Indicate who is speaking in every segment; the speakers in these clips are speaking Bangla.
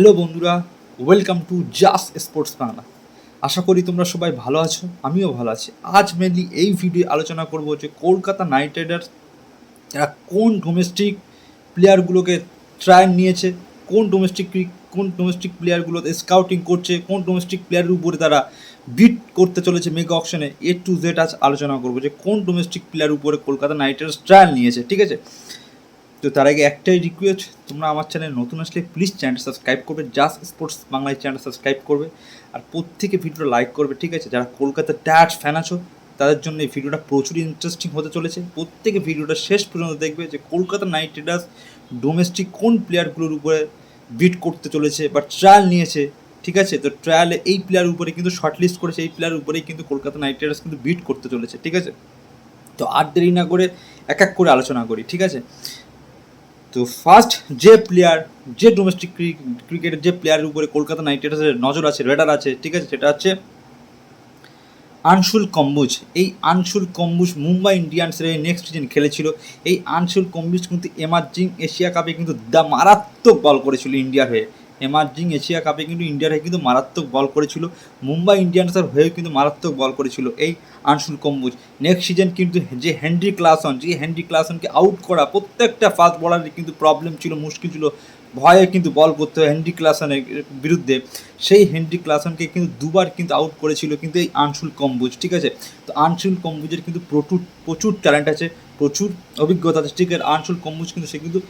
Speaker 1: হ্যালো বন্ধুরা welcome to just sports Bangla আশা করি তোমরা সবাই ভালো আছো, আমিও ভালো আছি। আজ মেনলি এই ভিডিও আলোচনা করব যে কলকাতা নাইট রাইডার্স এরা কোন ডোমেস্টিক প্লেয়ারগুলোকে ট্রায়াল নিয়েছে, কোন ডোমেস্টিক কোন ডোমেস্টিক প্লেয়ারগুলো স্কাউটিং করছে, কোন ডোমেস্টিক প্লেয়ারের উপরে তারা বিট করতে চলেছে মেগা অপশনে এ টু জেড আজ আলোচনা করব যে কোন ডোমেস্টিক প্লেয়ার উপরে কলকাতা নাইট রাইডার্স ট্রায়াল নিয়েছে, ঠিক আছে? তো তার আগে একটাই রিকোয়েস্ট তোমরা আমার চ্যানেল নতুন আসলে প্লিজ চ্যানেল সাবস্ক্রাইব করবে জাস্ট স্পোর্টস বাংলায় চ্যানেল সাবস্ক্রাইব করবে, আর প্রত্যেকে ভিডিওটা লাইক করবে, ঠিক আছে? যারা কলকাতার ট্যাচ ফ্যান আছো, তাদের জন্য এই ভিডিওটা প্রচুর ইন্টারেস্টিং হতে চলেছে। প্রত্যেকে ভিডিওটা শেষ পর্যন্ত দেখবে যে কলকাতা নাইট রাইডার্স ডোমেস্টিক কোন প্লেয়ারগুলোর উপরে বিট করতে চলেছে বা ট্রায়াল নিয়েছে, ঠিক আছে? তো ট্রায়ালে এই প্লেয়ার উপরে কিন্তু শর্টলিস্ট করেছে, এই প্লেয়ার উপরেই কিন্তু কলকাতা নাইট রাইডার্স কিন্তু বিট করতে চলেছে, ঠিক আছে? তো আর দেরি না করে এক এক করে আলোচনা করি, ঠিক আছে? তো ফার্স্ট যে প্লেয়ার যে ডোমেস্টিক ক্রিকেটের যে প্লেয়ারের উপরে কলকাতা নাইট রাইডার্সের নজর আছে রেডার আছে, ঠিক আছে? সেটা হচ্ছে আনসুল কম্বুজ। এই আনশুল কম্বুজ মুম্বাই ইন্ডিয়ান্সের নেক্সট সিজন খেলেছিল। এই আনশুল কম্বুজ কিন্তু এমার্জিং এশিয়া কাপে কিন্তু মারাত্মক বল করেছিল ইন্ডিয়ার হয়ে। এমার্জিং এশিয়া কাপে কিন্তু ইন্ডিয়ার হয়ে কিন্তু মারাত্মক বল করেছিল। মুম্বাই ইন্ডিয়ান্সের হয়েও কিন্তু মারাত্মক বল করেছিল এই আনসুল কম্বুজ। নেক্সট সিজন কিন্তু যে হেনরি ক্লাসন, যে হেনরি ক্লাসনকে আউট করা প্রত্যেকটা ফাস্ট বলারের কিন্তু প্রবলেম ছিল, মুশকিল ছিল, ভয়ে কিন্তু বল করতে হয় হেনরি ক্লাসনের বিরুদ্ধে। সেই হেনরি ক্লাসনকে কিন্তু দুবার কিন্তু আউট করেছিল কিন্তু এই আনসুল কম্বুজ, ঠিক আছে? তো আনশুল কম্বুজের কিন্তু প্রচুর প্রচুর ট্যালেন্ট আছে, প্রচুর অভিজ্ঞতা আছে, ঠিক আছে? আনশুল কম্বুজ কিন্তু সে কিন্তু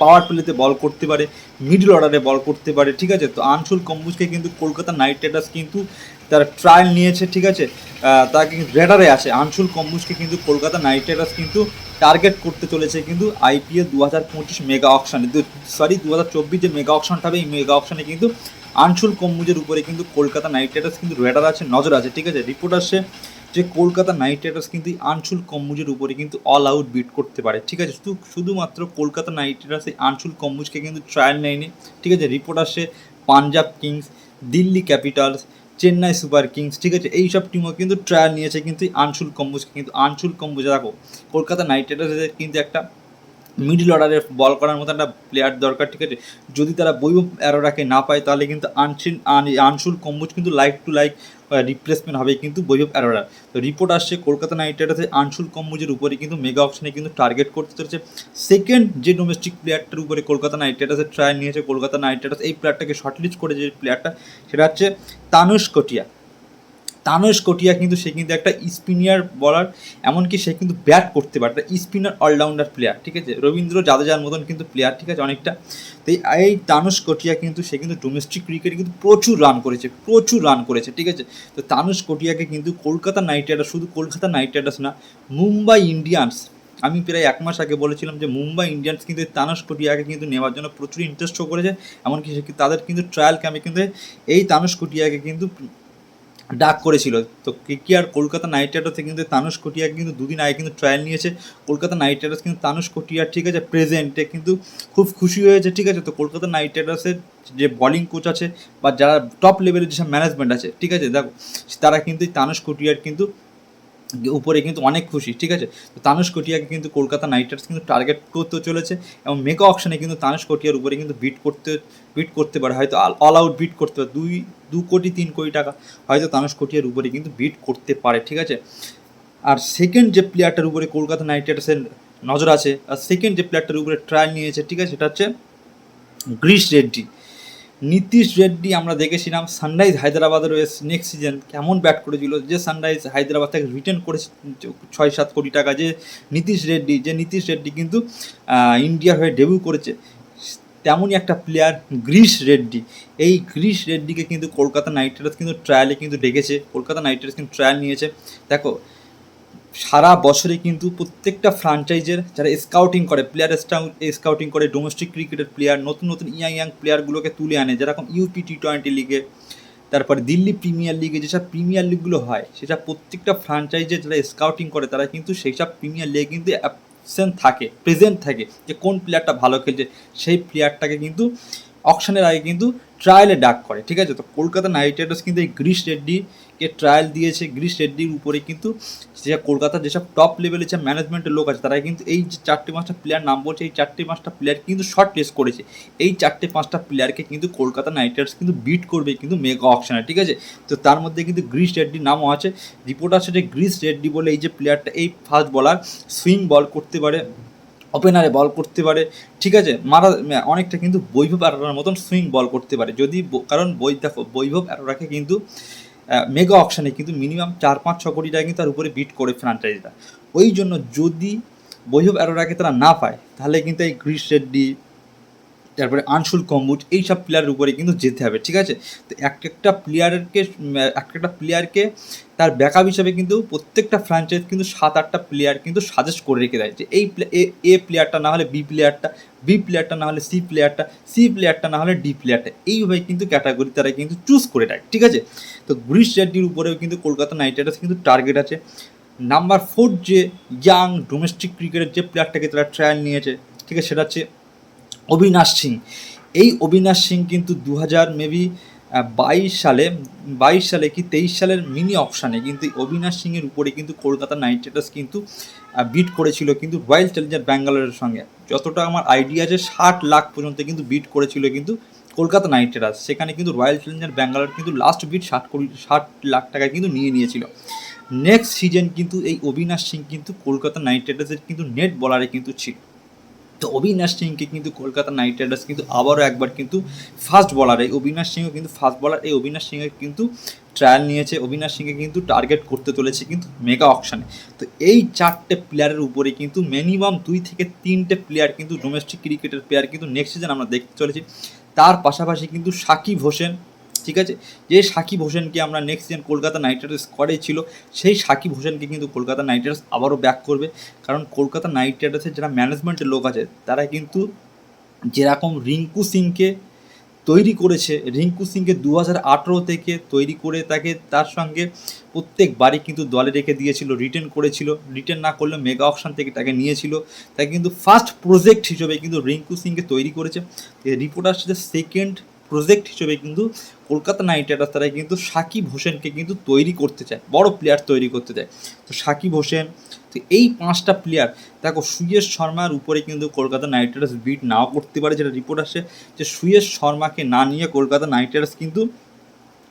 Speaker 1: পাওয়ার প্লেতে বল করতে পারে মিডল অর্ডারে বল করতে পারে, ঠিক আছে? তো আনশুল কম্বুজকে কিন্তু কলকাতা নাইট রাইডার্স কিন্তু তার ট্রায়াল নিয়েছে, ঠিক আছে? তারা কিন্তু রেডারে আছে আনশুল কম্বুজকে কিন্তু কলকাতা নাইট রাইডার্স কিন্তু টার্গেট করতে চলেছে কিন্তু আইপিএল দু হাজার পঁচিশ মেগা অকশানে সরি দু হাজার চব্বিশ যে মেগা অকশনটা হবে, এই মেগা অকশনে কিন্তু আনশুল কম্বুজের উপরে কিন্তু কলকাতা নাইট রাইডার্স কিন্তু রেডার আছে, নজর আছে, ঠিক আছে? রিপোর্ট আসছে। যে কলকাতা নাইট রাইডার্স কিন্তু এই আনশুল কম্বুজের উপরে কিন্তু অল আউট বিট করতে পারে। ঠিক আছে? শুধু, শুধুমাত্র কলকাতা নাইট রাইডার্স এই আনশুল কম্বুজকে কিন্তু ট্রায়াল নেয়নি। ঠিক আছে? রিপোর্ট আসছে Punjab kings, Delhi capitals, Chennai super kings, ঠিক আছে? এই সব টিমও কিন্তু ট্রায়াল নিয়েছে কিন্তু এই আনশুল কম্বুজকে। কিন্তু আনসুল কম্বুজ, দেখো, কলকাতা নাইট রাইডার্সের কিন্তু একটা মিডল অর্ডারে বল করার মতো একটা প্লেয়ার দরকার, ঠিক আছে? যদি তারা বৈভব অ্যারোরাকে না পায়, তাহলে কিন্তু আনশিন আনসুল কম্বুজ কিন্তু লাইক টু লাইক রিপ্লেসমেন্ট হবে কিন্তু বৈভব অ্যারোরা। তো রিপোর্ট আসছে, কলকাতা নাইট রাইডার্সের আনশুল কম্বুজের উপরে কিন্তু মেগা অপশনে কিন্তু টার্গেট করতে চলেছে। সেকেন্ড যে ডোমেস্টিক প্লেয়ারটার উপরে কলকাতা নাইট রাইডার্সের ট্রায়াল নিয়েছে, কলকাতা নাইট রাইডার্স এই প্লেয়ারটাকে শর্টলিস্ট করে যে প্লেয়ারটা সেটা হচ্ছে তানুষ কটিয়া। তানস কটিয়া কিন্তু সে কিন্তু একটা স্পিনিয়ার বলার এমনকি সে কিন্তু ব্যাট করতে পারে। একটা স্পিনার অলরাউন্ডার প্লেয়ার ঠিক আছে? রবীন্দ্র জাদেজার মতন কিন্তু প্লেয়ার ঠিক আছে? অনেকটা। তো এই তানুষ কটিয়া কিন্তু, সে কিন্তু ডোমেস্টিক ক্রিকেটে কিন্তু প্রচুর রান করেছে, প্রচুর রান করেছে, ঠিক আছে? তো তানুষ কটিয়াকে কিন্তু কলকাতা নাইট রাইডার্স শুধু কলকাতা নাইট রাইডার্স না, মুম্বাই ইন্ডিয়ান্স আমি প্রায় এক মাস আগে বলেছিলাম যে মুম্বাই ইন্ডিয়ান্স কিন্তু তানস কটিয়াকে কিন্তু নেওয়ার জন্য প্রচুর ইন্টারেস্ট করেছে, এমনকি তাদের কিন্তু ট্রায়াল ক্যাম্পে কিন্তু এই তানস কটিয়াকে কিন্তু ডাক করেছিল। তো কে আর কলকাতা নাইট রাইডার্সে কিন্তু তানুষ কটিয়া কিন্তু দুদিন আগে কিন্তু ট্রায়াল নিয়েছে। কলকাতা নাইট রাইডার্স কিন্তু তানুষ কটিয়ার ঠিক আছে প্রেজেন্টে কিন্তু খুব খুশি হয়েছে, ঠিক আছে। তো কলকাতা নাইট রাইডার্সের যে বলিং কোচ আছে বা যারা টপ লেভেলের যেসব ম্যানেজমেন্ট আছে, ঠিক আছে, দেখো, তারা কিন্তু তানুষ কটিয়ার কিন্তু উপরে কিন্তু অনেক খুশি, ঠিক আছে? তো তানুষ কটিয়াকে কিন্তু কলকাতা নাইট রাইডার্স কিন্তু টার্গেট করতে চলেছে এবং মেগা অপশনে কিন্তু তানুষ কটিয়ার উপরে কিন্তু বিট করতে বিট করতে পারে। হয়তো অল আউট বিট করতে পারে। দুই, দু কোটি, তিন কোটি টাকা হয়তো তানুষ কটিয়ার উপরে কিন্তু বিট করতে পারে, ঠিক আছে? আর সেকেন্ড যে প্লেয়ারটার উপরে কলকাতা নাইট রাইডার্সের নজর আছে, আর সেকেন্ড যে প্লেয়ারটার উপরে ট্রায়াল নিয়েছে, ঠিক আছে? সেটা হচ্ছে গ্রিস রেড্ডি। নীতিশ রেড্ডি আমরা দেখেছিলাম সানরাইজ হায়দ্রাবাদের নেক্সট সিজন কেমন ব্যাট করেছিল, যে সানরাইজ হায়দ্রাবাদ থেকে রিটার্ন করেছে ছয় সাত কোটি টাকা, যে নীতিশ রেড্ডি, যে নীতিশ রেড্ডি কিন্তু ইন্ডিয়ার হয়ে ডেবিউ করেছে। তেমনই একটা প্লেয়ার গ্রিস রেড্ডি। এই গ্রিস রেড্ডিকে কিন্তু কলকাতা নাইট রাইডার্স কিন্তু ট্রায়ালে কিন্তু ডেকেছে। কলকাতা নাইট রাইডার্স কিন্তু ট্রায়াল নিয়েছে। দেখো সারা বছরে কিন্তু প্রত্যেকটা ফ্রাঞ্চাইজের যারা স্কাউটিং করে প্লেয়ার স্কাউটিং করে ডোমেস্টিক ক্রিকেটের প্লেয়ার নতুন নতুন ইয়াং ইয়াং প্লেয়ারগুলোকে তুলে আনে, যেরকম ইউপি টি টোয়েন্টি লিগে তারপরে দিল্লি প্রিমিয়ার লিগে যেসব প্রিমিয়ার লিগগুলো হয়, সেটা প্রত্যেকটা ফ্রাঞ্চাইজে যারা স্কাউটিং করে, তারা কিন্তু সেই সব প্রিমিয়ার লিগে কিন্তু অ্যাবসেন্ট থাকে প্রেজেন্ট থাকে যে কোন প্লেয়ারটা ভালো খেলছে, সেই প্লেয়ারটাকে কিন্তু অকশনের আগে কিন্তু ট্রায়ালে ডাক করে, ঠিক আছে? তো কলকাতা নাইট রাইডার্স কিন্তু এই গ্রিস রেড্ডিকে ট্রায়াল দিয়েছে। গ্রিস রেড্ডির উপরে কিন্তু যে কলকাতার যেসব টপ লেভেলের যে ম্যানেজমেন্টের লোক আছে তারা কিন্তু এই যে চারটে পাঁচটা প্লেয়ার নাম বলছে, এই চারটে পাঁচটা প্লেয়ার কিন্তু শর্ট টেস্ট করেছে। এই চারটে পাঁচটা প্লেয়ারকে কিন্তু কলকাতা নাইট রাইডার্স কিন্তু বিট করবে কিন্তু মেগা অকশনে ঠিক আছে? তো তার মধ্যে কিন্তু গ্রিস রেড্ডির নামও আছে। রিপোর্ট আছে যে গ্রিস রেড্ডি বলে এই যে প্লেয়ারটা এই ফাস্ট বলার সুইং বল করতে পারে। ওপেনারে বল করতে পারে, ঠিক আছে? মারা, অনেকটা কিন্তু বৈভব অ্যারোরার মতন সুইং বল করতে পারে। যদি ব- কারণ বই দেখো বৈভব অ্যারোরাকে কিন্তু মেগা অকশানে কিন্তু মিনিমাম চার পাঁচ ছ কোটি টাকা কিন্তু তার উপরে বিট করে ফ্র্যাঞ্চাইজিরা ওই জন্য যদি বৈভব অ্যারোরাকে তারা না পায়, তাহলে কিন্তু এই গ্রিস রেড্ডি তারপরে আনসুল কম্বুজ, এই সব প্লেয়ারের উপরে কিন্তু যেতে হবে, ঠিক আছে? তো এক একটা প্লেয়ারকে এক একটা প্লেয়ারকে তার ব্যাকআপ হিসাবে কিন্তু প্রত্যেকটা ফ্র্যাঞ্চাইজ কিন্তু সাত আটটা প্লেয়ার কিন্তু সাজেস্ট করে রেখে দেয় যে এই এ প্লেয়ারটা না হলে বি প্লেয়ারটা বি প্লেয়ারটা না হলে সি প্লেয়ারটা সি প্লেয়ারটা না হলে ডি প্লেয়ারটা এইভাবে কিন্তু ক্যাটাগরি তারা কিন্তু চুজ করে দেয়, ঠিক আছে? তো গ্রিস রেড্ডির উপরেও কিন্তু কলকাতা নাইট রাইডার্স কিন্তু টার্গেট আছে। নাম্বার ফোর যে ইয়াং ডোমেস্টিক ক্রিকেটের যে প্লেয়ারটাকে তারা ট্রায়াল নিয়েছে, ঠিক আছে? সেটা হচ্ছে অবিনাশ সিং। এই অবিনাশ সিং কিন্তু দু হাজার মেবি বাইশ সালে বাইশ সালে কি তেইশ সালের মিনি অপশানে কিন্তু অবিনাশ সিংয়ের উপরে কিন্তু কলকাতা নাইট রাইডার্স কিন্তু বিট করেছিল কিন্তু রয়্যাল চ্যালেঞ্জার ব্যাঙ্গালোরের সঙ্গে। যতটা আমার আইডিয়া আছে ষাট লাখ পর্যন্ত কিন্তু বিট করেছিল কিন্তু কলকাতা নাইট রাইডার্স। সেখানে কিন্তু রয়্যাল চ্যালেঞ্জার ব্যাঙ্গালোর কিন্তু লাস্ট বিট ষাট কোটি, ষাট লাখ টাকায় কিন্তু নিয়ে নিয়েছিল। নেক্সট সিজন কিন্তু এই অবিনাশ সিং কিন্তু কলকাতা নাইট রাইডার্সের কিন্তু নেট বলারে কিন্তু ছিল। তো অবিনাশ সিংকে কিন্তু কলকাতা নাইট রাইডার্স কিন্তু আবারও একবার কিন্তু ফাস্ট বলার, এই অবিনাশ সিংও কিন্তু ফাস্ট বলার, এই অবিনাশ সিংয়ের কিন্তু ট্রায়াল নিয়েছে, অবিনাশ সিংকে কিন্তু টার্গেট করতে চলেছে কিন্তু মেগা অকশানে। তো এই চারটে প্লেয়ারের উপরে কিন্তু মিনিমাম দুই থেকে তিনটে প্লেয়ার কিন্তু ডোমেস্টিক ক্রিকেটের প্লেয়ার কিন্তু নেক্সট সিজন আমরা দেখতে চলেছি। তার পাশাপাশি কিন্তু সাকিব হোসেন ঠিক আছে? যে সাকিব হোসেনকে আমরা next season Kolkata knight riders স্কোয়াডে ছিল, সেই সাকিব হোসেনকে কিন্তু কলকাতা নাইট রাইডার্স আবারও ব্যাক করবে। কারণ কলকাতা নাইট রাইডার্সের যারা ম্যানেজমেন্টের লোক আছে, তারা কিন্তু যেরকম রিঙ্কু সিংকে তৈরি করেছে, রিঙ্কু সিংকে দু হাজার আঠেরো থেকে তৈরি করে তাকে তার সঙ্গে প্রত্যেকবারই কিন্তু দলে রেখে দিয়েছিল রিটেন করেছিল। রিটেন না করলে মেগা অপশান থেকে তাকে নিয়েছিল। তাকে কিন্তু ফার্স্ট প্রজেক্ট হিসেবে কিন্তু রিঙ্কু সিংকে তৈরি করেছে। রিপোর্ট আসছে সেকেন্ড প্রজেক্ট হিসেবে কিন্তু কলকাতা নাইট রাইডার্স তারা কিন্তু সাকিব হোসেনকে কিন্তু তৈরি করতে চায়, বড় প্লেয়ার তৈরি করতে চায়। তো সাকিব হোসেন, তো এই পাঁচটা প্লেয়ার দেখো সুয়েশ শর্মার উপরে কিন্তু কলকাতা নাইট রাইডার্স বিট নাও করতে পারে, যেটা রিপোর্ট আসে যে সুয়েশ শর্মাকে না নিয়ে কলকাতা নাইট রাইডার্স কিন্তু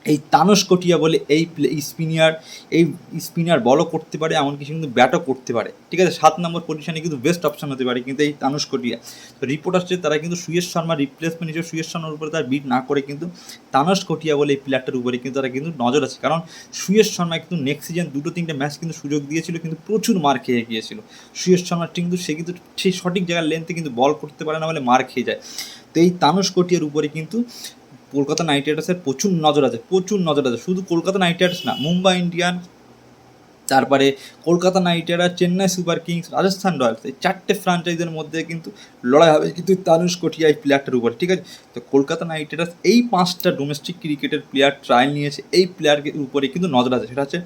Speaker 1: এই তানস কটিয়া বলে এই স্পিনার এই স্পিনার বলও করতে পারে, এমনকি সে কিন্তু ব্যাটও করতে পারে। ঠিক আছে, সাত নম্বর পজিশনে কিন্তু বেস্ট অপশন হতে পারে, কিন্তু এই তানুষ কটিয়া। তো রিপোর্ট আসছে, তারা কিন্তু সুয়েশ শর্মার রিপ্লেসমেন্ট হিসেবে সুয়েশ শর্মার উপরে তার বিট না করে কিন্তু তানস কটিয়া বলে এই প্লেয়ারটার উপরে কিন্তু তারা কিন্তু নজর আছে। কারণ সুয়েশ শর্মা কিন্তু নেক্সট সিজন দুটো তিনটে ম্যাচ কিন্তু সুযোগ দিয়েছিল, কিন্তু প্রচুর মার খেয়ে গিয়েছিল। সুয়েশ শর্মার কিন্তু সে কিন্তু সেই সঠিক জায়গার লেন্থে কিন্তু বল করতে পারে না বলে মার খেয়ে যায়। তো এই তানুষ কটিয়ার উপরে কিন্তু কলকাতা নাইট রাইডার্সের প্রচুর নজর আছে, প্রচুর নজর আছে। শুধু কলকাতা নাইট রাইডার্স না, মুম্বাই ইন্ডিয়ান, তারপরে Kolkata knight riders, Chennai super kings, Rajasthan royals, এই চারটে ফ্রাঞ্চাইজের মধ্যে কিন্তু লড়াই হবে কিন্তু তানুষ কটিয়া এই প্লেয়ারটার উপরে, ঠিক আছে? তো কলকাতা নাইট রাইডার্স এই পাঁচটা ডোমেস্টিক ক্রিকেটের প্লেয়ার ট্রায়াল নিয়েছে, এই প্লেয়ারের উপরে কিন্তু নজর আছে। সেটা হচ্ছে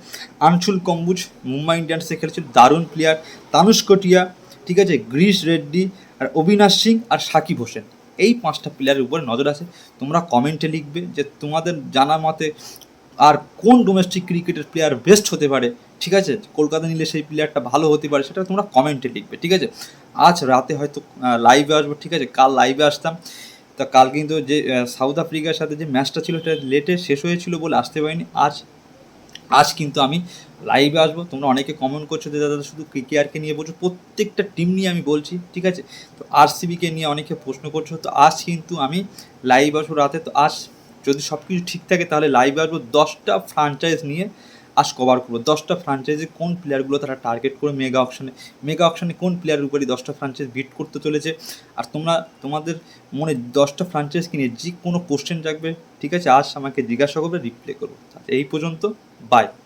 Speaker 1: আনসুল কম্বুজ, মুম্বাই ইন্ডিয়ান্সে খেলেছিল দারুণ প্লেয়ার তানুষ কটিয়া ঠিক আছে? গ্রিস রেড্ডি আর অবিনাশ সিং আর সাকিব হোসেন। এই পাঁচটা প্লেয়ারের উপরে নজর আছে। তোমরা কমেন্টে লিখবে যে তোমাদের জানা মতে আর কোন ডোমেস্টিক ক্রিকেটের প্লেয়ার বেস্ট হতে পারে। ঠিক আছে? কলকাতা নিলে সেই প্লেয়ারটা ভালো হতে পারে, সেটা তোমরা কমেন্টে লিখবে, ঠিক আছে? আজ রাতে হয়তো লাইভে আসব, ঠিক আছে? কাল লাইভে আসতাম। তা কাল কিন্তু যে সাউথ আফ্রিকার সাথে যে ম্যাচটা ছিল সেটা লেটে শেষ হয়েছিল বলে আসতে পারিনি। আজ আজ কিন্তু আমি লাইভে আসব। তোমরা অনেকে কমেন্ট করছ যে, দাদা, শুধু কেকেআরকে নিয়ে বলছো? প্রত্যেকটা টিম নিয়ে আমি বলছি, ঠিক আছে? তো আরসিবিকে নিয়ে অনেকে প্রশ্ন করছ। তো আজ কিন্তু আমি লাইভ আসব রাতে। তো আজ যদি সব কিছু ঠিক থাকে, তাহলে লাইভে আসব দশটা ফ্রাঞ্চাইজ নিয়ে। আজ কভার করব। দশটা ফ্রাঞ্চাইজে কোন প্লেয়ারগুলো তারা টার্গেট করে মেগা অপশানে মেগা অপশানে কোন প্লেয়ারের উপরে দশটা ফ্রাঞ্চাইজ বিট করতে চলেছে? আর তোমরা, তোমাদের মনে দশটা ফ্রাঞ্চাইজ কিনে যে কোনো কোশ্চেন রাখবে, ঠিক আছে? আজ আমাকে জিজ্ঞাসা করবে রিপ্লাই করব। এই পর্যন্ত। Bye.